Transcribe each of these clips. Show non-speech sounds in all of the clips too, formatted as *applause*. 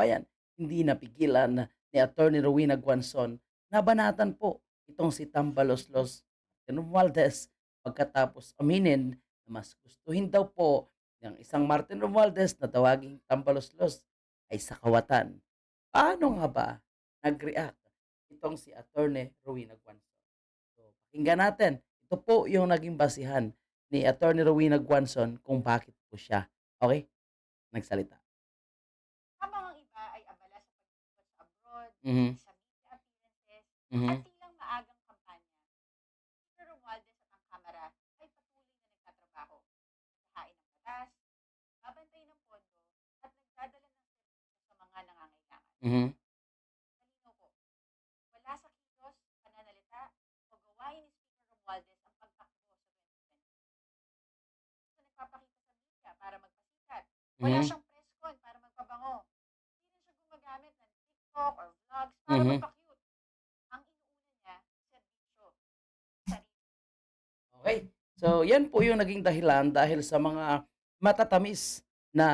bayan. Hindi napigilan ni Attorney Rowena Guanzon na banatan po itong si Tambaloslos Romualdez pagkatapos aminin na mas gustuhin daw po ng isang Martin Romualdez na tawaging Tambaloslos ay sakawatan. Paano nga ba nag-react itong si Attorney Rowena Guanzon? So, pakinggan natin. Ito po yung naging basihan ni Attorney Rowena Guanzon kung bakit po siya. Okay? Nagsalita. Habang ang iba ay abala sa pag sa abroad, Mhm. sa media appearances, Mhm. at tilang maagang kampanya, si Romualdez at ang Kamara ay patuloy na nagtatrabaho. Naghahain ng batas, babantay ng pondo, at nagdadala ng serbisyo sa mga nangangailangan. Mhm. Malinaw po, wala sa kilos, pananalita, o gawain ni Speaker Romualdez ang pagtakbo sa 2020. So nagpapakita sa media para magpasikat. Wala Mhm. siyang Mhm. magpa-cute. Ang inuuna niya, serbisyo. Okay. So, yan po yung naging dahilan dahil sa mga matatamis na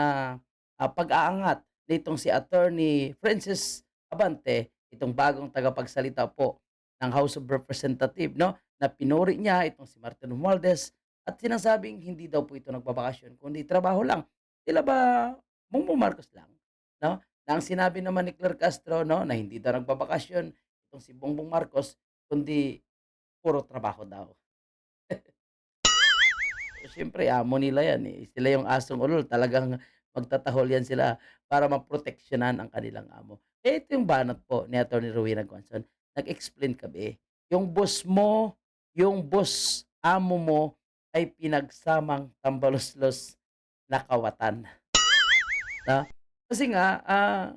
ah, pag-aangat nitong si Attorney Francis Abante, itong bagong tagapagsalita po ng House of Representative, no? Na pinuri niya itong si Martin Romualdez at sinasabing hindi daw po ito nagbabakasyon, kundi trabaho lang. Tila ba Bongbong Marcos lang, no? Na ang sinabi naman ni Claire Castro, no, na hindi daw nagbabakasyon itong si Bongbong Marcos, kundi puro trabaho daw. *laughs* Siyempre amo nila yan, eh. Sila yung asong ulol, talagang magtatahol yan sila para maproteksyonan ang kanilang amo. Eh, ito yung banat po ni Attorney Rowena Guanzon. Nag-explain kami. Yung boss mo, yung boss amo mo ay pinagsamang tambaloslos na kawatan. Na? Kasi nga, ah,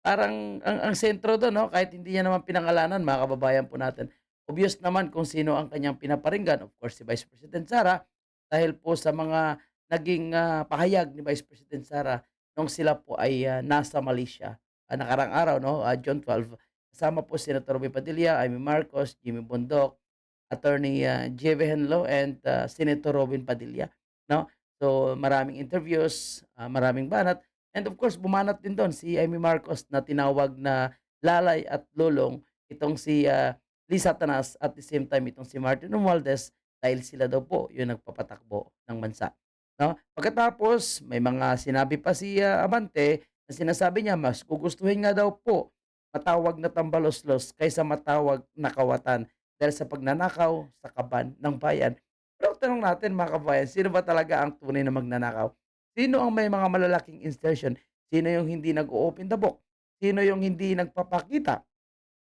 parang ang, ang sentro doon, no? kahit hindi niya naman pinangalanan, mga kababayan po natin, obvious naman kung sino ang kanyang pinaparinggan. Of course, si Vice President Sara, dahil po sa mga naging ah, pahayag ni Vice President Sara nung sila po ay ah, nasa Malaysia ah, nakarang araw, no? ah, June 12. Kasama po si Senator Robby Padilla, Amy Marcos, Jimmy Bondok, Attorney uh, Jeve Henlo, and ah, Senator Robin Padilla. No? So maraming interviews, ah, maraming banat. And of course, bumanat din doon si Amy Marcos na tinawag na lalay at lulong itong si ah, Lisa Tanas at the same time itong si Martin Romualdez dahil sila daw po yung nagpapatakbo ng bansa. No? Pagkatapos, may mga sinabi pa si ah, Abante na sinasabi niya mas gugustuhin nga daw po matawag na tambaloslos kaysa matawag na kawatan dahil sa pagnanakaw sa kaban ng bayan. Pero tanong natin mga kabayan, sino ba talaga ang tunay na magnanakaw? Sino ang may mga malalaking insertion? Sino yung hindi nag-open the book? Sino yung hindi nagpapakita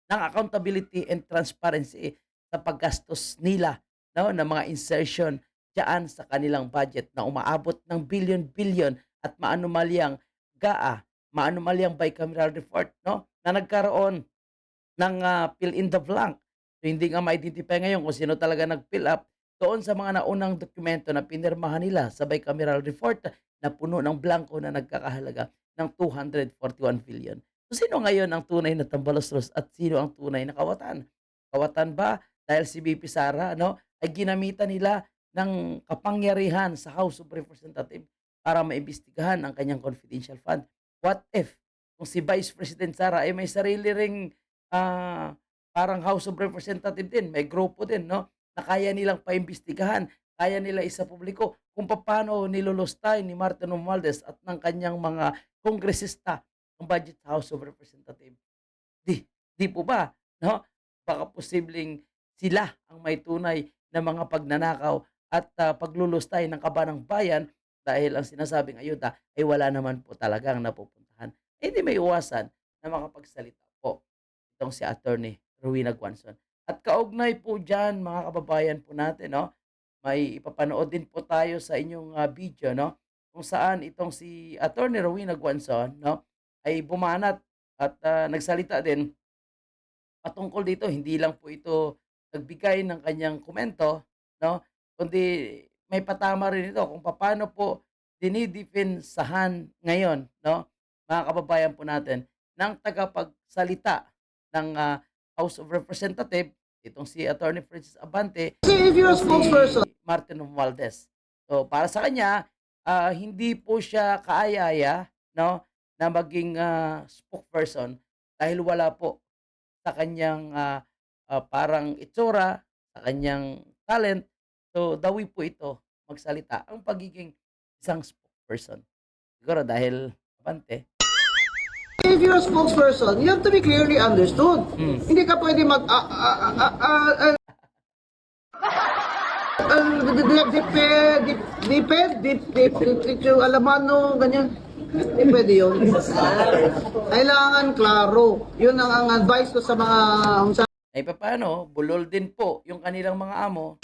ng accountability and transparency sa paggastos nila no, ng mga insertion diyan sa kanilang budget na umaabot ng billion-billion at maanumalyang GAA, maanumalyang bicameral report no, na nagkaroon ng ah, fill in the blank. So, hindi nga ma-identify ngayon kung sino talaga nag-fill up doon sa mga naunang dokumento na pinirmahan nila sa bicameral report na puno ng blanco na nagkakahalaga ng 241 billion. So, sino ngayon ang tunay na tambaloslos at sino ang tunay na kawatan? Kawatan ba dahil si BP Sara no, ay ginamitan nila ng kapangyarihan sa House of Representatives para maimbestigahan ang kanyang confidential fund? What if kung si Vice President Sara ay may sarili ring ah, parang House of Representative din, may grupo din, no? Na kaya nilang paimbestigahan, kaya nila isa publiko kung paano nilulustay ni Martin Romualdez at ng kanyang mga kongresista ang budget House of Representatives. Di, di po ba, no? Baka posibleng sila ang may tunay na mga pagnanakaw at ah, paglulustay ng kaba ng bayan dahil ang sinasabing ayuda ay wala naman po talagang napupuntahan. Eh, Hindi may iwasan na makapagsalita po itong si Attorney Rowena Guanzon. At kaugnay po dyan, mga kababayan po natin, no? May ipapanood din po tayo sa inyong ah, video, no? kung saan itong si Attorney Rowena Guanzon no? ay bumanat at ah, nagsalita din patungkol dito. Hindi lang po ito nagbigay ng kanyang komento, no? kundi may patama rin ito kung paano po dinidefensahan ngayon, no? mga kababayan po natin, ng tagapagsalita ng ah, House of Representative, itong si Attorney Francis Abante, if you're a spokesperson. Martin Romualdez. So para sa kanya, ah, hindi po siya kaayaya no na maging, ah, spokesperson dahil wala po sa kanyang, ah, ah, parang itsura, sa kanyang talent. So, dawi po ito magsalita ang pagiging isang spokesperson. Siguro dahil abante. If you're a spokesperson, you have to be clearly understood. Hmm. Hindi ka pwede mag... ah, ah, ah, ah, ah, ah, ah, di- di- Dipe, dip, dip, dip, alamano, ganyan. Hindi pwede yun. Kailangan klaro. Yun ang, ang advice ko sa mga saan Ay papaano, bulol din po yung kanilang mga amo.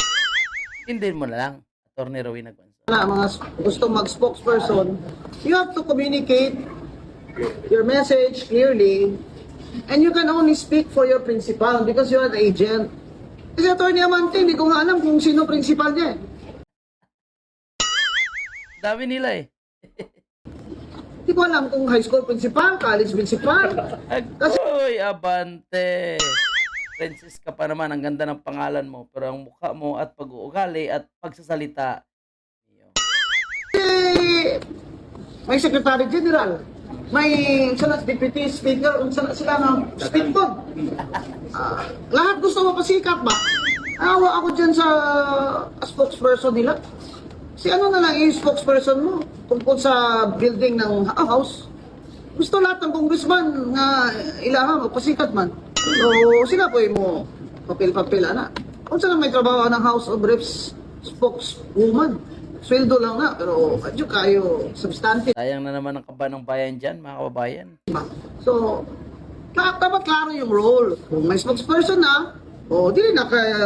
Hindi mo na lang, Attorney Rowena Gonzalo. na mga gustong mag-spokesperson, you have to communicate your message clearly and you can only speak for your principal because you're an agent. Kasi Atty. Amante, hindi ko nga alam kung sino principal niya eh. Dami nila eh. Hindi ko alam kung high school principal, college principal. *laughs* Agoy, abante. Princess ka pa naman, ang ganda ng pangalan mo, pero ang mukha mo at pag-uugali at pagsasalita. Eh, may secretary general, may sana deputy speaker, sana sila ng speakbone. Ah, lahat gusto mapasikat ba? Awa ako dyan sa spokesperson nila. Si ano na lang yung spokesperson mo tungkol sa building ng ah, house. Gusto lahat ng congressman nga ilaha magpasikat man. So sila po mo papel-papel na. Kung saan may trabaho ng House of Reps spokeswoman. Sweldo lang na, pero adyo kayo substantive. Sayang na naman ang kaba ng bayan dyan, mga kababayan. Diba? So, dapat klaro yung role. Kung may spokesperson na, o di na kaya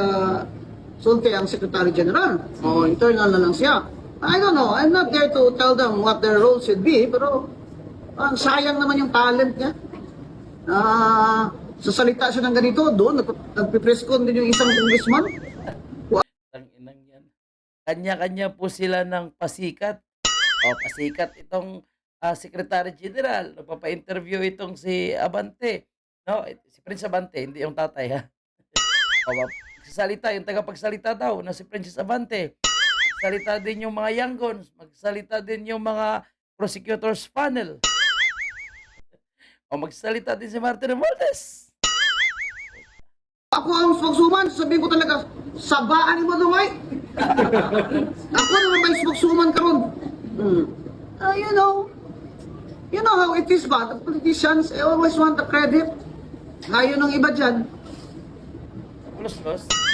sulti ang Secretary General. O internal na lang siya. I don't know. I'm not there to tell them what their role should be, pero ang sayang naman yung talent niya. Ah, sasalita siya ng ganito, doon, nagp- nagpipress con din yung isang congressman. Kanya-kanya po sila ng pasikat. O, pasikat itong ah, Secretary General. Nagpapa-interview itong si Abante. No, si Prince Abante, hindi yung tatay ha. *laughs* o, magsasalita, yung tagapagsalita daw na si Princess Abante. Magsalita din yung mga Yanggons. Magsalita din yung mga prosecutors panel. *laughs* O magsalita din si Martin Romualdez. Ako ang spokeswoman, sabihin ko talaga, sabaan mo doon ay. *laughs* Ako naman may spokeswoman karon. Hmm. Ah, you know, you know how it is ba? The politicians eh, always want the credit. Ayaw ng iba dyan.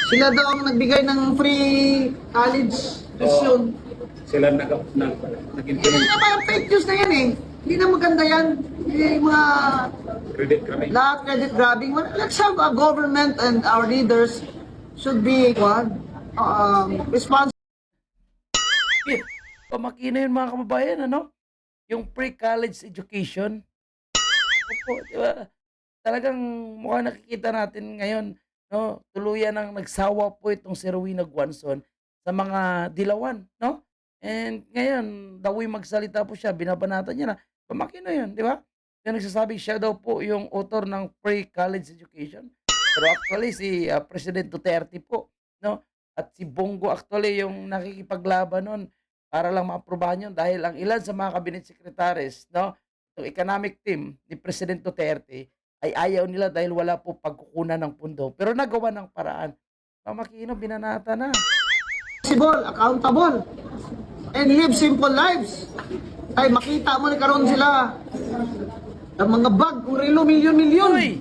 Sila daw ang nagbigay ng free college tuition. sila nag, nag, naging Eh, na parang fake news na yan eh. Hindi na maganda yan. Eh, mga credit kami. lahat credit grabbing. Well, Let's have a government and our leaders should be what? Um, responsible. Pamakina yun mga kababayan, ano? Yung pre-college education. Opo, di ba? Talagang mukhang nakikita natin ngayon, no? Tuluyan ang nagsawa po itong si Rowena Guanzon sa mga dilawan, no? And ngayon, dawi magsalita po siya, binabanatan niya na, pamakina yun, di ba? Yung nagsasabi siya daw po yung author ng pre-college education. Pero actually, si ah, President Duterte po, no? At si Bongo actually yung nakikipaglaban nun para lang maaprubahan yun dahil ang ilan sa mga cabinet secretaries, no, yung economic team ni President Duterte ay ayaw nila dahil wala po pagkukunan ng pundo. Pero nagawa ng paraan. Pamakino, binanata na. accountable, and live simple lives. Ay, makita mo ni karon sila ang mga bag, kung relo, milyon-milyon.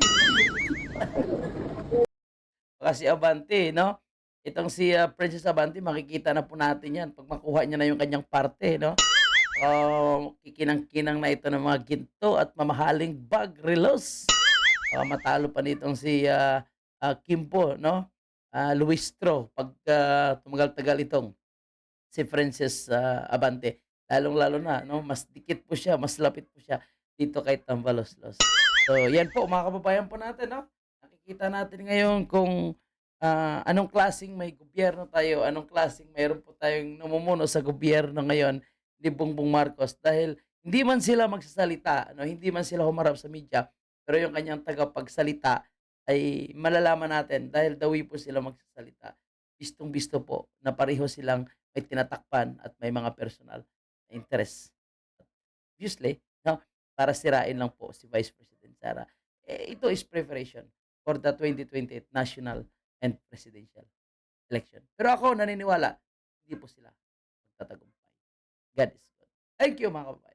Kasi *laughs* Abante, no? Itong si ah, Princess Abante, makikita na po natin yan pag makuha niya na yung kanyang parte, no? Oh, kikinang-kinang na ito ng mga ginto at mamahaling bag relos. Ah, matalo pa nitong si ah, ah, Kimpo, no? Ah, Luistro, pag ah, tumagal-tagal itong si Princess ah, Abante. Lalong-lalo na, no? Mas dikit po siya, mas lapit po siya dito kay Tambaloslos. So, yan po, mga kababayan po natin, no? Nakikita natin ngayon kung ah, anong klasing may gobyerno tayo, anong klasing mayroon po tayong namumuno sa gobyerno ngayon ni Bongbong Marcos dahil hindi man sila magsasalita, no? hindi man sila humarap sa media, pero yung kanyang tagapagsalita ay malalaman natin dahil dawi po sila magsasalita. Bistong-bisto po na pareho silang may tinatakpan at may mga personal na interest. Obviously, no? para sirain lang po si Vice President Sara. Eh, ito is preparation for the 2028 national and presidential election. Pero ako naniniwala, hindi po sila magtatagumpay. God is good. Thank you mga kababayan.